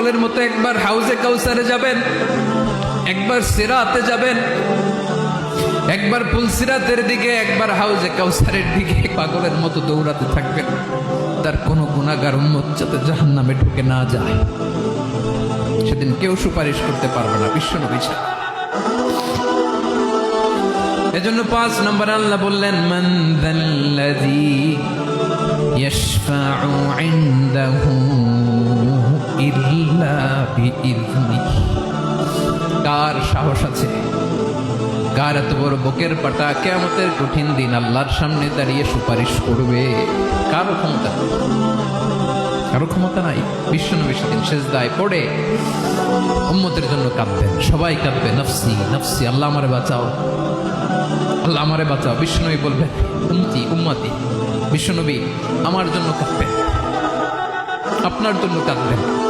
পাগলের মতো একবার হাউজে কাউসারে যাবেন, একবার সিরাতে যাবেন, একবার পুলসিরাতের দিকে, একবার হাউজে কাউসারের দিকে পাগলের মতো দৌড়াতে থাকবেন। তার কোনো গুণাগার উন্মত জাহান নামে ঢুকে না যায়। সেদিন কেউ সুপারিশ করতে পারবে না, বিশ্বনবী ছাড়া। এজন্য পাঁচ নম্বর আল্লাহ বললেন, মান যাল্লাযী ইয়াশফাউ ইনদাহু বিইذনিহি কার সাহস আছে? কার এত বড় বুকের পাটা? কেয়ামতের কঠিন দিন আল্লাহর সামনে দাঁড়িয়ে সুপারিশ করবে। কারও ক্ষমতা কারও ক্ষমতা নাই। বিশ্বনবী সেদিন শেষদায় পড়ে উম্মতের জন্য কাঁদবেন। সবাই কাঁদবে, নফসি নফসি, আল্লাহ আমারে বাঁচাও। আল্লাহ আমারে বাঁচাও। বিশ্বনবী বলবেন, উম্মতি উম্মতি বিশ্বনবী আমার জন্য কাঁদবেন। আপনার জন্য কাঁদবেন।